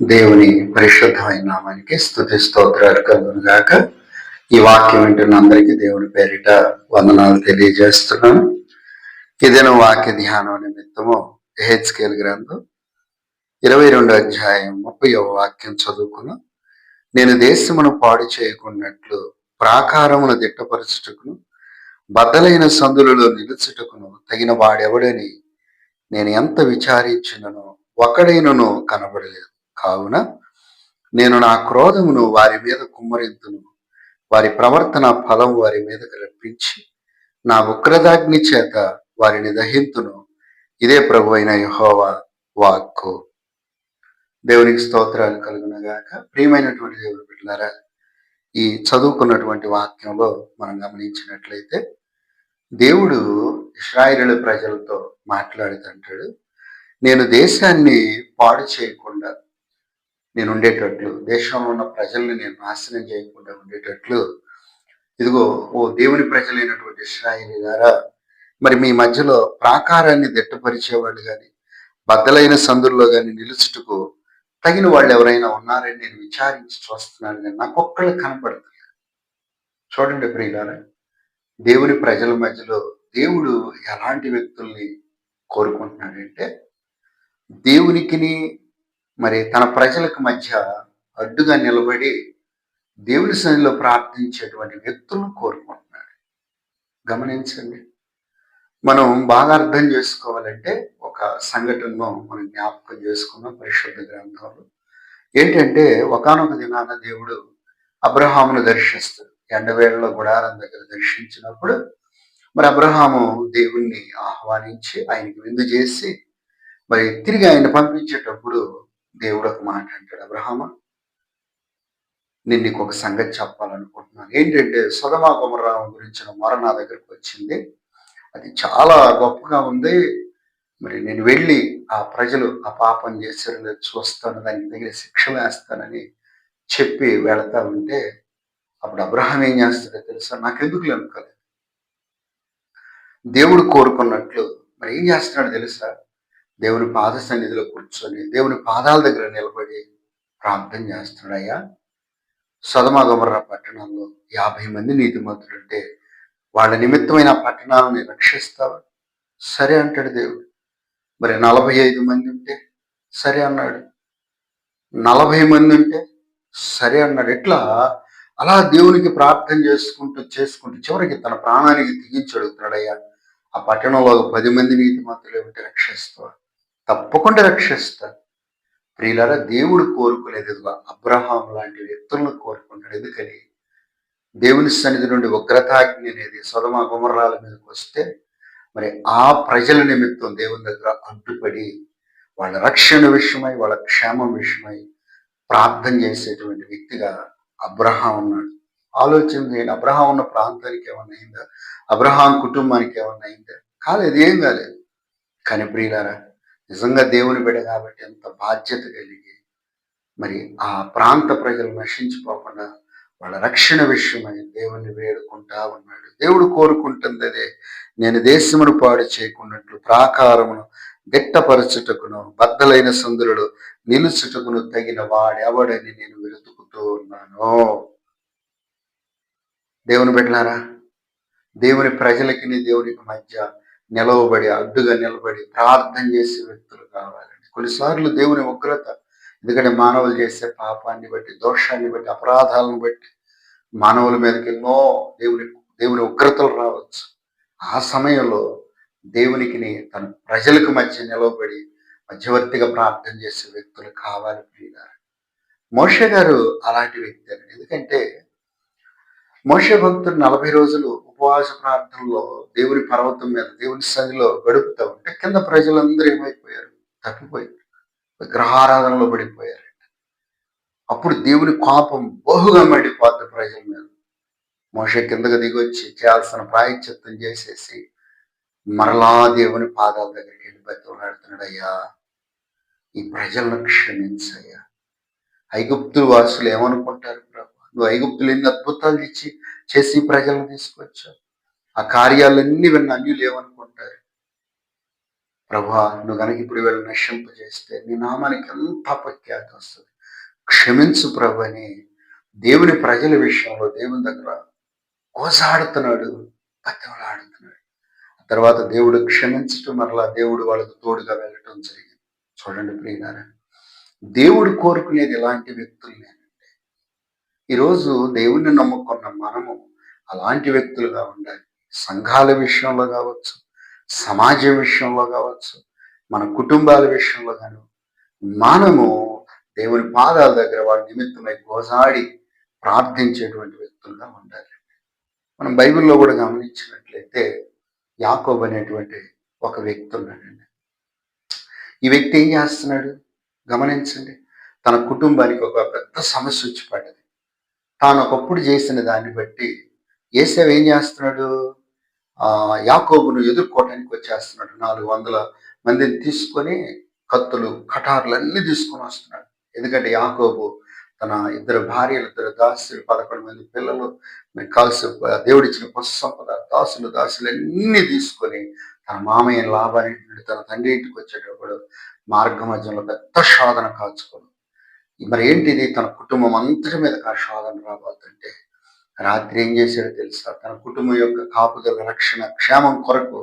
దేవుని పరిశుద్ధమైన నామానికి స్థుతి స్తోత్రాలు కలుగునుగాక. ఈ వాక్యం వింటున్న అందరికీ దేవుని పేరిట వందనాలు తెలియజేస్తున్నాను. ఇదేను వాక్య ధ్యానం నిమిత్తము హెచ్కేల్ గ్రంథం ఇరవై రెండు అధ్యాయం ముప్పై వాక్యం చదువుకును నేను దేశమును పాడు చేయకున్నట్లు ప్రాకారమును దిట్టపరచుటకును బద్దలైన సందులలో నిలుచుటకును తగిన వాడెవడని నేను ఎంత విచారించినను ఒకడైనను కనబడలేదు. కావున నేను నా క్రోధమును వారి మీద కుమ్మరింతును. వారి ప్రవర్తన ఫలం వారి మీదకు రప్పించి నా ఉగ్రదాగ్ని చేత వారిని దహింతును. ఇదే ప్రభు అయిన యహోవా వాక్కు. దేవునికి స్తోత్రాలు కలుగునగాక. ప్రియమైనటువంటి దేవుడు పెట్టినారా ఈ చదువుకున్నటువంటి వాక్యంలో మనం గమనించినట్లయితే దేవుడు ఇస్రాయేలు ప్రజలతో మాట్లాడుతుంటాడు. నేను దేశాన్ని పాడు చేయకుండా నేను ఉండేటట్లు దేశంలో ఉన్న ప్రజల్ని నేను నాశనం చేయకుండా ఉండేటట్లు. ఇదిగో ఓ దేవుని ప్రజలైనటువంటి ఇస్రాయిలీ గారా మరి మీ మధ్యలో ప్రాకారాన్ని దిట్టపరిచేవాళ్ళు కానీ బద్దలైన సందుల్లో కానీ నిలుచుటకు తగిన వాళ్ళు ఎవరైనా ఉన్నారని నేను విచారించి చూస్తున్నాను కానీ నాకు ఒక్కళ్ళు కనపడదు చూడండి ప్రియులారా దేవుని ప్రజల మధ్యలో దేవుడు ఎలాంటి వ్యక్తుల్ని కోరుకుంటున్నాడంటే దేవునికిని మరి తన ప్రజలకు మధ్య అడ్డుగా నిలబడి దేవుని సన్నిలో ప్రార్థించేటువంటి వ్యక్తులను కోరుకుంటున్నాడు. గమనించండి. మనం బాగా అర్థం చేసుకోవాలంటే ఒక సంఘటనను మనం జ్ఞాపకం చేసుకున్న పరిశుద్ధ గ్రంథంలో. ఏంటంటే ఒకనొక దినాన దేవుడు అబ్రహామును దర్శిస్తాడు. ఎండవేళలో గుడారం దగ్గర దర్శించినప్పుడు మరి అబ్రహాము దేవుణ్ణి ఆహ్వానించి ఆయనకి విందు చేసి మరి తిరిగి ఆయన పంపించేటప్పుడు దేవుడు ఒక మాట అంటాడు. అబ్రహామ నేను నీకు ఒక సంగతి చెప్పాలనుకుంటున్నాను. ఏంటంటే సుధమా కుమరరావు గురించిన మొర నా దగ్గరకు వచ్చింది. అది చాలా గొప్పగా ఉంది. మరి నేను వెళ్ళి ఆ ప్రజలు ఆ పాపం చేశారని చూస్తాను. దాని దగ్గర శిక్ష వేస్తానని చెప్పి వెళతా ఉంటే అప్పుడు అబ్రహం ఏం చేస్తాడో తెలుసా? నాకెందుకు అనుకోలేదు దేవుడు కోరుకున్నట్లు మరి ఏం చేస్తున్నాడు తెలుసా? దేవుని పాద సన్నిధిలో కూర్చొని దేవుని పాదాల దగ్గర నిలబడి ప్రార్థన చేస్తున్నాడయ్యా. సదమగమర్ర పట్టణంలో యాభై మంది నీతిమంతులుంటే వాళ్ళ నిమిత్తమైన పట్టణాలని రక్షిస్తావు? సరే అంటాడు దేవుడు. మరి నలభై ఐదు మంది ఉంటే సరే అన్నాడు. నలభై మంది ఉంటే సరే అన్నాడు. ఎట్లా? అలా దేవునికి ప్రార్థన చేసుకుంటూ చేసుకుంటూ చివరికి తన ప్రాణానికి తెగించి అడుగుతున్నాడయ్యా. ఆ పట్టణంలో పది మంది నీతి మంత్రులు ఏమిటి రక్షిస్తాడు తప్పకుండా రక్షిస్తాడు. ప్రియులారా దేవుడు కోరుకునేది అబ్రహాం లాంటి వ్యక్తులను కోరుకుంటాడు. ఎందుకని? దేవుని సన్నిధి నుండి ఉగ్రతాగ్ని అనేది సొదమ గుమర్రాల మీదకి వస్తే మరి ఆ ప్రజల నిమిత్తం దేవుని దగ్గర అడ్డుపడి వాళ్ళ రక్షణ విషయమై వాళ్ళ క్షేమం విషయమై ప్రార్థన చేసేటువంటి వ్యక్తిగా అబ్రహాం ఉన్నాడు. ఆలోచన నేను అబ్రహాం ఉన్న ప్రాంతానికి ఏమన్నా అయిందా? అబ్రహాం కుటుంబానికి ఏమన్నా అయిందా? కాలేదు ఏం కాలేదు. కానీ ప్రియులారా నిజంగా దేవుని బిడ కాబట్టి ఎంత బాధ్యత కలిగి మరి ఆ ప్రాంత ప్రజలు నశించిపోకుండా వాళ్ళ రక్షణ విషయమై దేవుణ్ణి వేడుకుంటా ఉన్నాడు. దేవుడు కోరుకుంటుంది అదే నేను దేశమును పాడు చేయకున్నట్లు ప్రాకారమును గిట్టపరచుటకును బద్దలైన సందులలో నిలుచుటకును తగిన వాడెవడని నేను వెతుకుతూ ఉన్నాను. దేవుని పెట్టినారా దేవుని ప్రజలకి దేవునికి మధ్య నిలవబడి అడ్డుగా నిలబడి ప్రార్థన చేసే వ్యక్తులు కావాలండి. కొన్నిసార్లు దేవుని ఉగ్రత ఎందుకంటే మానవులు చేసే పాపాన్ని బట్టి దోషాన్ని బట్టి అపరాధాలను బట్టి మానవుల మీదకి ఎన్నో దేవుని దేవుని ఉగ్రతలు రావచ్చు. ఆ సమయంలో దేవునికి తన ప్రజలకు మధ్య నిలవబడి మధ్యవర్తిగా ప్రార్థన చేసే వ్యక్తులు కావాలి ప్రియుగారు మోష గారు అలాంటి వ్యక్తి అండి. ఎందుకంటే మోష భక్తుడు నలభై రోజులు ఉపవాస ప్రార్థనలో దేవుని పర్వతం మీద దేవుని సన్నిలో గడుపుతా ఉంటే కింద ప్రజలందరూ ఏమైపోయారు? తప్పిపోయారు. విగ్రహారాధనలో పడిపోయారు. అప్పుడు దేవుని కోపం బహుగా మడిపోద్ది ప్రజల మీద. మోష కిందకు దిగొచ్చి చేయాల్సిన ప్రాయశ్చిత్తం చేసేసి మరలా దేవుని పాదాల దగ్గరికి వెళ్ళి బతిలాడుతున్నాడు అయ్యా ఈ ప్రజలను క్షమించయ్యా. ఐగుప్తులు వాసులు ఏమనుకుంటారు ప్రభు? నువ్వు ఐగుప్తులు ఎన్ని అద్భుతాలు ఇచ్చి చేసి ప్రజలను తీసుకొచ్చావు ఆ కార్యాలన్నీ విన్న అన్యులు ఏమనుకుంటారు ప్రభా నువ్వు కనుక ఇప్పుడు వీళ్ళు నశింపజేస్తే నీ నామానికి ఎంత అపఖ్యాతి వస్తుంది. క్షమించు ప్రభు అని దేవుని ప్రజల విషయంలో దేవుని దగ్గర కోసాడుతున్నాడు పత్తెవలాడుతున్నాడు తర్వాత దేవుడు క్షమించటం మరలా దేవుడు వాళ్ళకు తోడుగా వెళ్ళటం జరిగింది. చూడండి ప్రియులారా దేవుడు కోరుకునేది ఎలాంటి వ్యక్తులనేనండి ఈరోజు దేవుణ్ణి నమ్ముకున్న మనము అలాంటి వ్యక్తులుగా ఉండాలి. సంఘాల విషయంలో కావచ్చు సమాజం విషయంలో కావచ్చు మన కుటుంబాల విషయంలో కాను మనము దేవుని పాదాల దగ్గర వాళ్ళ నిమిత్తమై గోజాడి ప్రార్థించేటువంటి వ్యక్తులుగా ఉండాలి. మనం బైబిల్లో కూడా గమనించినట్లయితే యాకోబ్ అనేటువంటి ఒక వ్యక్తి ఉన్నాడండి. ఈ వ్యక్తి ఏం చేస్తున్నాడు? గమనించండి. తన కుటుంబానికి ఒక పెద్ద సమస్య వచ్చి పడ్డది. తాను ఒకప్పుడు చేసిన దాన్ని బట్టి ఏసేవ్ ఏం చేస్తున్నాడు? ఆ యాకోబును ఎదుర్కోవటానికి వచ్చేస్తున్నాడు. నాలుగు వందల మందిని తీసుకొని కత్తులు కటార్లు అన్ని తీసుకొని వస్తున్నాడు. ఎందుకంటే యాకోబు తన ఇద్దరు భార్యలు ఇద్దరు దాసులు పదకొండు మంది పిల్లలు మరి కాల్సి దేవుడిచ్చిన పశు సంపద దాసులు దాసులు అన్ని తీసుకొని తన మామయ్య లాభాన్ని తన తండ్రి ఇంటికి వచ్చేటప్పుడు మార్గ మధ్యంలో పెద్ద శోధన కాచుకోను మరి ఏంటిది? తన కుటుంబం అంతటి మీద ఆ రాబోతుంటే రాత్రి ఏం చేశాడో తెలుసా? తన కుటుంబం యొక్క కాపుదల రక్షణ క్షేమం కొరకు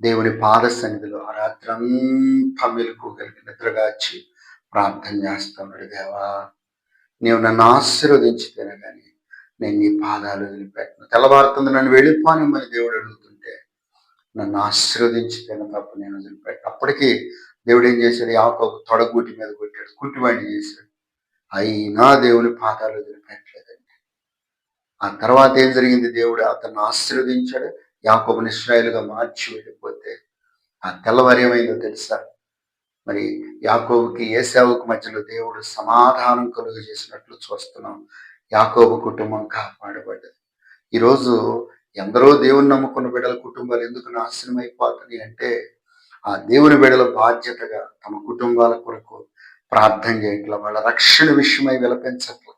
దేవుని పాద సన్నిధిలో ఆ రాత్రి అంతా మెలుకోగలిగి నిద్రగాచి ప్రార్థన చేస్తున్నాడు. దేవా నీవు నన్ను ఆశీర్వదించితేనే కానీ నేను నీ పాదాలు వదిలిపెట్టను. తెల్లవారుతుంది నన్ను వెళ్ళిపోనిమ్మని దేవుడు అడుగుతుంటే నన్ను ఆశీర్వదించితేనే తప్ప నేను వదిలిపెట్టు అప్పటికి దేవుడు ఏం చేశాడు? యాకోబు తొడగుటి మీద కొట్టాడు. కుట్టివాడిని చేశాడు. అయినా దేవుని పాదాలు వదిలిపెట్టలేదండి. ఆ తర్వాత ఏం జరిగింది? దేవుడు అతన్ని ఆశీర్వదించాడు. యాకోబు ఇస్రాయలుగా మార్చి వెళ్ళిపోతే ఆ తెల్లవారు ఏమైందో తెలుసా? మరి యాకోబుకి ఏసావుకి మధ్యలో దేవుడు సమాధానం కలుగు చేసినట్లు చూస్తున్నాం. యాకోబు కుటుంబం కాపాడబడ్డది. ఈరోజు ఎందరో దేవుని నమ్ముకున్న బిడ్డల కుటుంబాలు ఎందుకు నాశనం అయిపోతున్నాయి అంటే ఆ దేవుని బిడల బాధ్యతగా తమ కుటుంబాల కొరకు ప్రార్థన చేయట్ల వాళ్ళ రక్షణ విషయమై విలపించట్ల.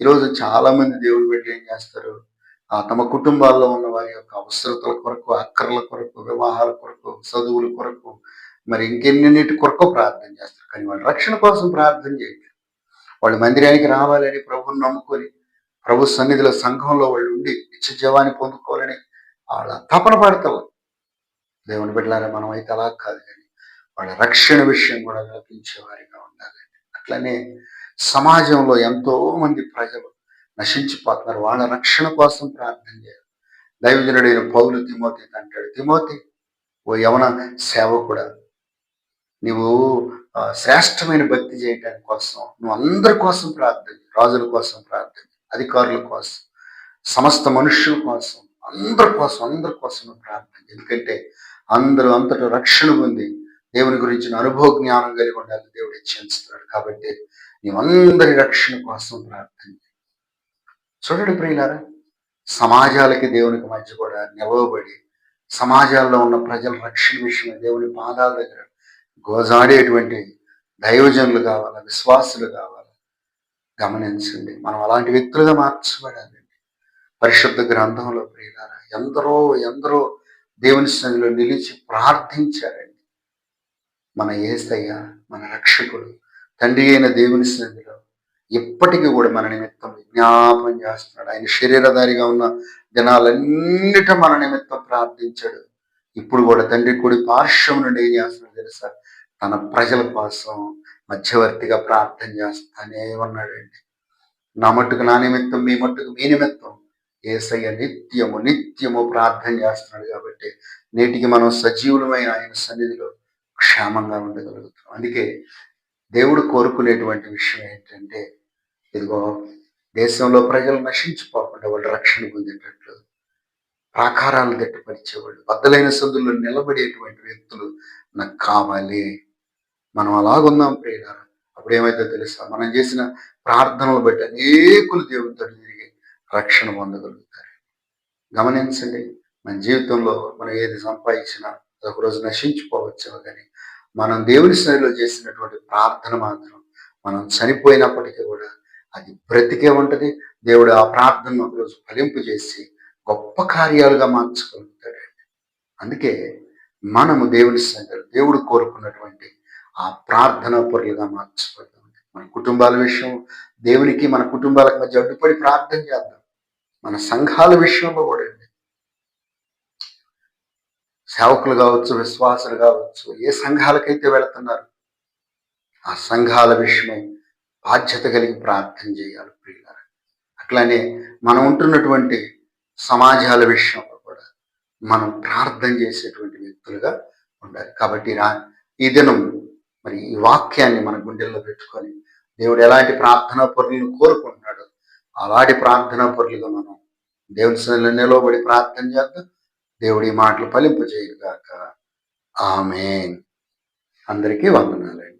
ఈరోజు చాలా మంది దేవుని బిడ్డలు ఏం చేస్తారు? ఆ తమ కుటుంబాల్లో ఉన్న వారి యొక్క అవసరతల కొరకు అక్కర్ల కొరకు వివాహాల కొరకు చదువుల కొరకు మరి ఇంకెన్నిటి కొరకు ప్రార్థన చేస్తారు? కానీ వాళ్ళ రక్షణ కోసం ప్రార్థన చేయట్లేదు. వాళ్ళు మందిరానికి రావాలని ప్రభుని నమ్ముకొని ప్రభు సన్నిధిలో సంఘంలో వాళ్ళు ఉండి నిత్య జీవాన్ని పొందుకోవాలని వాళ్ళ తపన పడతారు దేవుని బిడ్డలారా మనం అయితే అలా కాదు కానీ వాళ్ళ రక్షణ విషయం కూడా కల్పించే వారిగా ఉండాలి. అట్లనే సమాజంలో ఎంతో మంది ప్రజలు నశించిపోతున్నారు. వాళ్ళ రక్షణ కోసం ప్రార్థన చేయాలి. దైవజనుడైన పౌలు తిమోతి అంటాడు తిమోతి ఓ యవన సేవ కూడా నువ్వు శ్రేష్టమైన భక్తి చేయడానికి కోసం నువ్వు అందరి కోసం ప్రార్థన రాజుల కోసం ప్రార్థన అధికారుల కోసం సమస్త మనుషుల కోసం అందరి కోసం అందరి కోసం ప్రార్థన ఎందుకంటే అందరూ అంతటా రక్షణ ఉంది దేవుని గురించిన అనుభవ జ్ఞానం కలిగి ఉండాలి దేవుడు ఇచ్చేస్తున్నాడు కాబట్టి నీవందరి రక్షణ కోసం ప్రార్థన చూడండి ప్రియులారా సమాజాలకి దేవునికి మధ్య కూడా నిలవబడి సమాజాల్లో ఉన్న ప్రజల రక్షణ విషయం దేవుని పాదాల దగ్గర గోజాడేటువంటి దైవజనులు కావాలి విశ్వాసులు కావాలి గమనించండి. మనం అలాంటి వ్యక్తులుగా మార్చబడాలి. పరిశుద్ధ గ్రంథంలో ప్రియులారా ఎందరో ఎందరో దేవుని సన్నిధిలో నిలిచి ప్రార్థించారండి. మన ఏసయ్య మన రక్షకుడు తండ్రి అయిన దేవుని సన్నిధిలో ఇప్పటికీ కూడా మన నిమిత్తం విజ్ఞాపనం చేస్తున్నాడు. ఆయన శరీరధారిగా ఉన్న దినాలన్నిట మన నిమిత్తం ప్రార్థించాడు. ఇప్పుడు కూడా తండ్రి కూడి పార్శ్వం నుండి ఏం చేస్తున్నాడు తెలుసా? తన ప్రజల కోసం మధ్యవర్తిగా ప్రార్థన చేస్తానే ఉన్నాడండి. నా మట్టుకు నా నిమిత్తం మీ మట్టుకు మీ నిమిత్తం ఏసయ్య నిత్యము నిత్యము ప్రార్థన చేస్తున్నాడు కాబట్టి నేటికి మనం సజీవులమైన ఆయన సన్నిధిలో క్షేమంగా ఉండగలుగుతాం అందుకే దేవుడు కోరుకునేటువంటి విషయం ఏంటంటే ఇదిగో దేశంలో ప్రజలు నశించిపోకుండా వాళ్ళు రక్షణ పొందేటట్లు ప్రాకారాలు గట్టిపరిచేవాళ్ళు బద్దలైన సందుల్లో నిలబడేటువంటి వ్యక్తులు నాకు కావాలి. మనం అలాగున్నాం ప్రియులారా. అప్పుడు ఏమైతే తెలుసా? మనం చేసిన ప్రార్థనలు బట్టి అనేకులు దేవునితో రక్షణ పొందగలుగుతారు. గమనించండి మన జీవితంలో మనం ఏది సంపాదించినా ఒకరోజు నశించిపోవచ్చు కానీ మనం దేవుని స్థాయిలో చేసినటువంటి ప్రార్థన మాత్రం మనం చనిపోయినప్పటికీ కూడా అది బ్రతికే ఉంటది. దేవుడు ఆ ప్రార్థనను ఒకరోజు ఫలింపు చేసి గొప్ప కార్యాలుగా మార్చగలుగుతాడండి అందుకే మనము దేవుని సంగతి దేవుడు కోరుకున్నటువంటి ఆ ప్రార్థన పొరలుగా మార్చబడతాం. మన కుటుంబాల విషయం దేవునికి మన కుటుంబాలకు మధ్య అడ్డుపడి ప్రార్థన చేద్దాం. మన సంఘాల విషయంలో కూడా అండి. సేవకులు కావచ్చు విశ్వాసులు కావచ్చు ఏ సంఘాలకైతే వెళుతున్నారు ఆ సంఘాల విషయమై బాధ్యత కలిగి ప్రార్థన చేయాలి ప్రియులారు. అట్లానే మనం ఉంటున్నటువంటి సమాజాల విషయంలో కూడా మనం ప్రార్థన చేసేటువంటి వ్యక్తులుగా ఉండాలి. కాబట్టి రా ఈ దినం మరి ఈ వాక్యాన్ని మన గుండెల్లో పెట్టుకొని దేవుడు ఎలాంటి ప్రార్థనా పరులను కోరుకుంటున్నాడు అలాంటి ప్రార్థనా పరులుగా మనం దేవుని సన్నిధిలో నిలవబడి ప్రార్థన చేద్దాం. దేవుడి మాటలు ఫలింపజేయగాక ఆమె అందరికీ వందనాలండి.